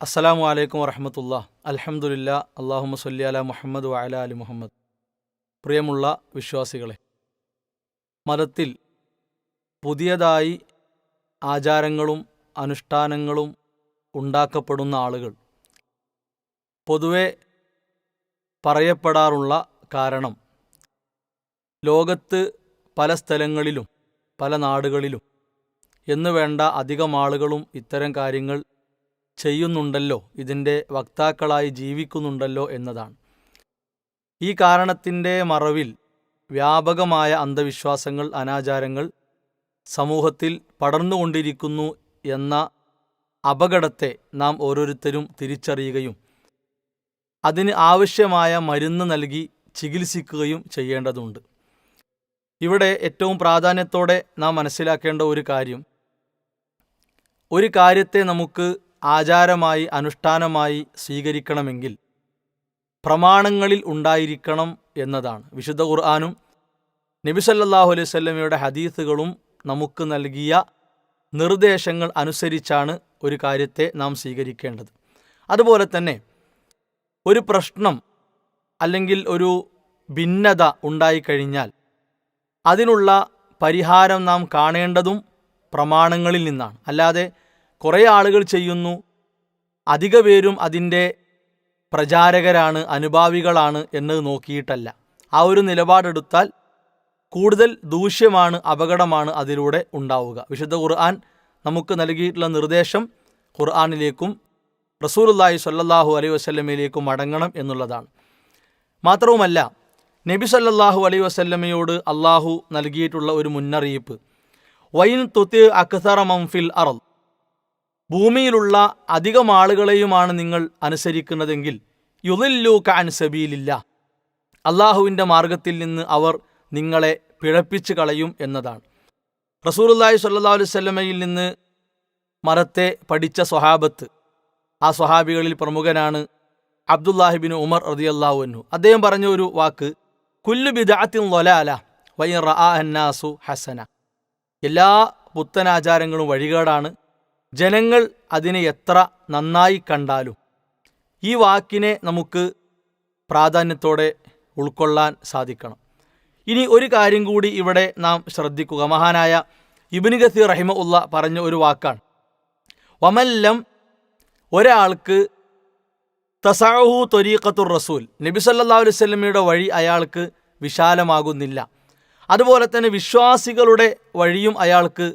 അസ്സലാമു അലൈക്കും വറഹമത്തുള്ള. അലഹമുല്ല അള്ളാഹു സല്ലി അല മുഹമ്മദ് വഅല അലി മുഹമ്മദ്. പ്രിയമുള്ള വിശ്വാസികളെ മതത്തിൽ പുതിയതായി ആചാരങ്ങളും അനുഷ്ഠാനങ്ങളും ഉണ്ടാക്കപ്പെടുന്ന ആളുകൾ പൊതുവെ പറയപ്പെടാറുള്ള കാരണം ലോകത്ത് പല സ്ഥലങ്ങളിലും പല നാടുകളിലും എന്നുവേണ്ട അധികം ആളുകളും ഇത്തരം കാര്യങ്ങൾ ചെയ്യുന്നുണ്ടല്ലോ ഇതിന്റെ വക്താക്കളായി ജീവിക്കുന്നുണ്ടല്ലോ എന്നതാണ്. ഈ കാരണത്തിന്റെ മറവിൽ വ്യാപകമായ അന്ധവിശ്വാസങ്ങൾ അനാചാരങ്ങൾ സമൂഹത്തിൽ പടർന്നുകൊണ്ടിരിക്കുന്നു എന്ന അപകടത്തെ നാം ഓരോരുത്തരും തിരിച്ചറിയുകയും അതിന് ആവശ്യമായ മരുന്ന് നൽകി ചികിത്സിക്കുകയും ചെയ്യേണ്ടതുണ്ട്. ഇവിടെ ഏറ്റവും പ്രാധാന്യത്തോടെ നാം മനസ്സിലാക്കേണ്ട ഒരു കാര്യം ഒരു കാര്യത്തെ നമുക്ക് ആചാരമായി അനുഷ്ഠാനമായി സ്വീകരിക്കണമെങ്കിൽ പ്രമാണങ്ങളിൽ ഉണ്ടായിരിക്കണം എന്നതാണ്. വിശുദ്ധ ഖുർആാനും നബിസല്ലാഹു അലൈഹി സ്വല്ലമയുടെ ഹദീസുകളും നമുക്ക് നൽകിയ നിർദ്ദേശങ്ങൾ അനുസരിച്ചാണ് ഒരു കാര്യത്തെ നാം സ്വീകരിക്കേണ്ടത്. അതുപോലെ തന്നെ ഒരു പ്രശ്നം അല്ലെങ്കിൽ ഒരു ഭിന്നത ഉണ്ടായിക്കഴിഞ്ഞാൽ അതിനുള്ള പരിഹാരം നാം കാണേണ്ടതും പ്രമാണങ്ങളിൽ നിന്നാണ്. അല്ലാതെ കുറേ ആളുകൾ ചെയ്യുന്നു. അധിക പേരും അതിന്റെ പ്രചാരകരാണ് അനുഭാവികളാണ് എന്നത് നോക്കിയിട്ടല്ല. ആ ഒരു നിലപാടെടുത്താൽ കൂടുതൽ ദൂഷ്യമാണ് അപകടമാണ് അതിലൂടെ ഉണ്ടാവുക. വിശുദ്ധ ഖുർആൻ നമുക്ക് നൽകിയിട്ടുള്ള നിർദ്ദേശം ഖുർആാനിലേക്കും റസൂലുല്ലാഹി സല്ലാഹു അലൈ വസ്ല്ലമയിലേക്കും മടങ്ങണം എന്നുള്ളതാണ്. മാത്രവുമല്ല നബി സല്ലാഹു അലൈ വസ്ല്ലമയോട് അള്ളാഹു നൽകിയിട്ടുള്ള ഒരു മുന്നറിയിപ്പ് വൈൻ തുത്തി അക്സറ മംഫിൽ അറൽ ഭൂമിയിലുള്ള അധികം ആളുകളെയുമാണ് നിങ്ങൾ അനുസരിക്കുന്നതെങ്കിൽ യുദില്ലൂക്ക അൻസബീലില്ല അള്ളാഹുവിന്റെ മാർഗത്തിൽ നിന്ന് അവർ നിങ്ങളെ പിഴപ്പിച്ചു കളയും എന്നതാണ്. റസൂലുല്ലാഹി സല്ലാ അലൈഹി സ്വല്ലമയിൽ നിന്ന് മരത്തെ പഠിച്ച സ്വഹാബത്ത് ആ സ്വഹാബികളിൽ പ്രമുഖനാണ് അബ്ദുല്ലാഹിബിൻ ഉമർ റതിയല്ലാഹു അന്നു അദ്ദേഹം പറഞ്ഞ ഒരു വാക്ക് കുല്ലു ബിദാത്തിൻ ലൊലാല വൈ റഅ ഹസന. എല്ലാ പുത്തനാചാരങ്ങളും വഴികേടാണ്. ജനങ്ങൾ അതിനെ എത്ര നന്നായി കണ്ടാലും. ഈ വാക്കിനെ നമുക്ക് പ്രാധാന്യത്തോടെ ഉൾക്കൊള്ളാൻ സാധിക്കണം. ഇനി ഒരു കാര്യം കൂടി ഇവിടെ നാം ശ്രദ്ധിക്കുക. മഹാനായ ഇബിന് ഗസീർ റഹിമ ഉള്ള പറഞ്ഞ ഒരു വാക്കാണ്. വമല്ലം ഒരാൾക്ക് തസാഹു തൊരീഖത്തുർ റസൂൽ നബി സല്ലാ അലൈഹി സ്വലമയുടെ വഴി അയാൾക്ക് വിശാലമാകുന്നില്ല. അതുപോലെ തന്നെ വിശ്വാസികളുടെ വഴിയും അയാൾക്ക്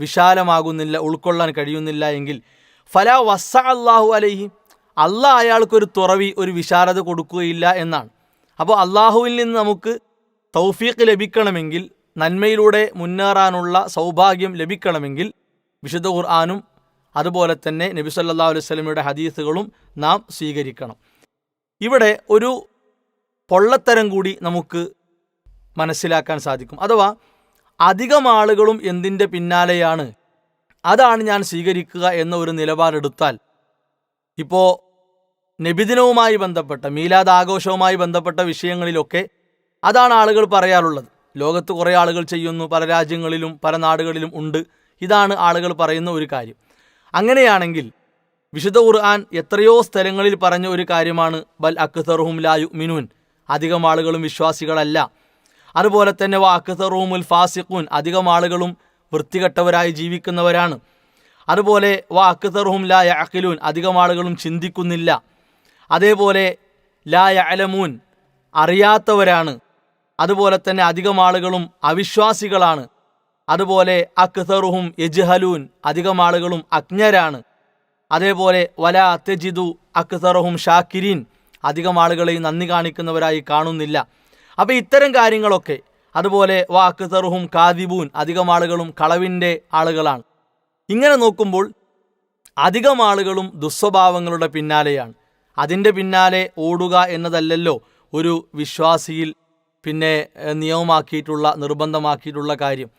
വിശാലമാകുന്നില്ല ഉൾക്കൊള്ളാൻ കഴിയുന്നില്ല എങ്കിൽ ഫല വസ അള്ളാഹു അലൈഹി അള്ളാഹ് അയാൾക്കൊരു തുറവി ഒരു വിശാലത കൊടുക്കുകയില്ല എന്നാണ്. അപ്പോൾ അള്ളാഹുവിൽ നിന്ന് നമുക്ക് തൗഫീഖ് ലഭിക്കണമെങ്കിൽ നന്മയിലൂടെ മുന്നേറാനുള്ള സൗഭാഗ്യം ലഭിക്കണമെങ്കിൽ വിശുദ്ധ ഖുർആാനും അതുപോലെ തന്നെ നബി സല്ലാ അലൈഹി സ്വലമിയുടെ ഹദീസുകളും നാം സ്വീകരിക്കണം. ഇവിടെ ഒരു പൊള്ളത്തരം കൂടി നമുക്ക് മനസ്സിലാക്കാൻ സാധിക്കും. അഥവാ അധികം ആളുകളും എന്തിന്റെ പിന്നാലെയാണ്? അതാണ് ഞാൻ സ്വീകരിക്കുക എന്ന ഒരു നിലപാടെടുത്താൽ. ഇപ്പോൾ നബിദിനവുമായി ബന്ധപ്പെട്ട മീലാദ് ആഘോഷവുമായി ബന്ധപ്പെട്ട വിഷയങ്ങളിലൊക്കെ അതാണ് ആളുകൾ പറയാറുള്ളത്. ലോകത്ത് കുറേ ആളുകൾ ചെയ്യുന്നു പല രാജ്യങ്ങളിലും പല നാടുകളിലും ഉണ്ട്. ഇതാണ് ആളുകൾ പറയുന്ന ഒരു കാര്യം. അങ്ങനെയാണെങ്കിൽ വിശുദ്ധ ഖുർആൻ എത്രയോ സ്ഥലങ്ങളിൽ പറഞ്ഞ ഒരു കാര്യമാണ് ബൽ അക്തറുഹും ലായു മിനുൻ അധികം ആളുകളും വിശ്വാസികളല്ല. അതുപോലെ തന്നെ വാ റൂമുൽ ഫാസിഖൂൻ അധികം ആളുകളും വൃത്തികെട്ടവരായി ജീവിക്കുന്നവരാണ്. അതുപോലെ വാ ലായ ലാ യഅഖിലൂൻ അധികം ആളുകളും ചിന്തിക്കുന്നില്ല. അതേപോലെ ലായ അലമൂൻ അറിയാത്തവരാണ്. അതുപോലെ തന്നെ അധികം ആളുകളും അവിശ്വാസികളാണ്. അതുപോലെ അക്തറുഹും യജ്ഹലൂൻ അധികം ആളുകളും അജ്ഞരാണ്. അതേപോലെ വല തെജിദു അക്തറുഹും ഷാക്കിരീൻ അധികം ആളുകളെയും നന്ദി കാണിക്കുന്നവരായി കാണുന്നില്ല. അപ്പോൾ ഇത്തരം കാര്യങ്ങളൊക്കെ അതുപോലെ വാക്ക് തെറുഹും കാതിബൂൻ അധികം ആളുകളും കളവിന്റെ ആളുകളാണ്. ഇങ്ങനെ നോക്കുമ്പോൾ അധികം ആളുകളും ദുസ്വഭാവങ്ങളുടെ പിന്നാലെയാണ്. അതിന്റെ പിന്നാലെ ഓടുക എന്നതല്ലല്ലോ ഒരു വിശ്വാസിയിൽ പിന്നെ നിയമമാക്കിയിട്ടുള്ള നിർബന്ധമാക്കിയിട്ടുള്ള കാര്യം.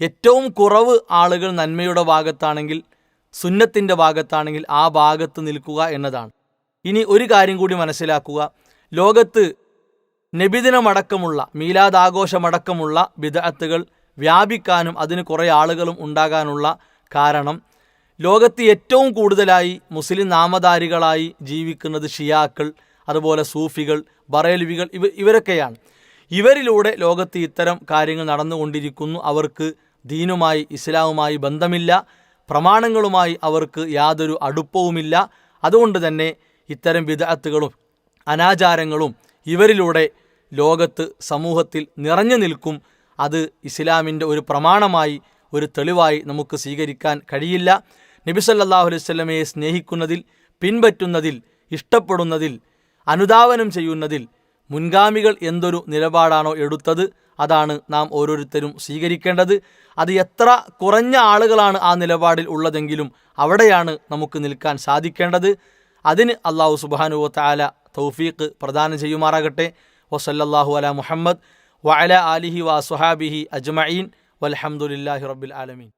ഏറ്റവും കുറവ് ആളുകൾ നന്മയുടെ ഭാഗത്താണെങ്കിൽ സുന്നത്തിന്റെ ഭാഗത്താണെങ്കിൽ ആ ഭാഗത്ത് നിൽക്കുക എന്നതാണ്. ഇനി ഒരു കാര്യം കൂടി മനസ്സിലാക്കുക. ലോകത്ത് നബിദിനമടക്കമുള്ള മീലാദാഘോഷമടക്കമുള്ള ബിദഅത്തുകൾ വ്യാപിക്കാനും അതിന് കുറേ ആളുകളും ഉണ്ടാകാനുള്ള കാരണം ലോകത്ത് ഏറ്റവും കൂടുതലായി മുസ്ലിം നാമധാരികളായി ജീവിക്കുന്നത് ഷിയാക്കൾ അതുപോലെ സൂഫികൾ ബറേൽവികൾ ഇവ ഇവരൊക്കെയാണ്. ഇവരിലൂടെ ലോകത്ത് ഇത്തരം കാര്യങ്ങൾ നടന്നുകൊണ്ടിരിക്കുന്നു. അവർക്ക് ദീനുമായി ഇസ്ലാമുമായി ബന്ധമില്ല. പ്രമാണങ്ങളുമായി അവർക്ക് യാതൊരു അടുപ്പവുമില്ല. അതുകൊണ്ട് തന്നെ ഇത്തരം വിദഗത്തുകളും അനാചാരങ്ങളും ഇവരിലൂടെ ലോകത്ത് സമൂഹത്തിൽ നിറഞ്ഞു നിൽക്കും. അത് ഇസ്ലാമിന്റെ ഒരു പ്രമാണമായി ഒരു തെളിവായി നമുക്ക് സ്വീകരിക്കാൻ കഴിയില്ല. നബി സല്ലല്ലാഹു അലൈഹി വസല്ലമയെ സ്നേഹിക്കുന്നതിൽ പിൻപറ്റുന്നതിൽ ഇഷ്ടപ്പെടുന്നതിൽ അനുധാവനം ചെയ്യുന്നതിൽ മുൻഗാമികൾ എന്തൊരു നിലപാടാണോ എടുത്തത് അതാണ് നാം ഓരോരുത്തരും സ്വീകരിക്കേണ്ടത്. അത് എത്ര കുറഞ്ഞ ആളുകളാണ് ആ നിലപാടിൽ ഉള്ളതെങ്കിലും അവിടെയാണ് നമുക്ക് നിൽക്കാൻ സാധിക്കേണ്ടത്. അതിന് അള്ളാഹു സുബാനുവ താല തൗഫീഖ് പ്രദാനം ചെയ്യുമാറാകട്ടെ. വസല്ലല്ലാഹു അല മുഹമ്മദ് വഅല ആലിഹി വ സുഹാബിഹി അജ്മഈൻ. വൽഹംദുലില്ലാഹി റബ്ബിൽ ആലമീൻ.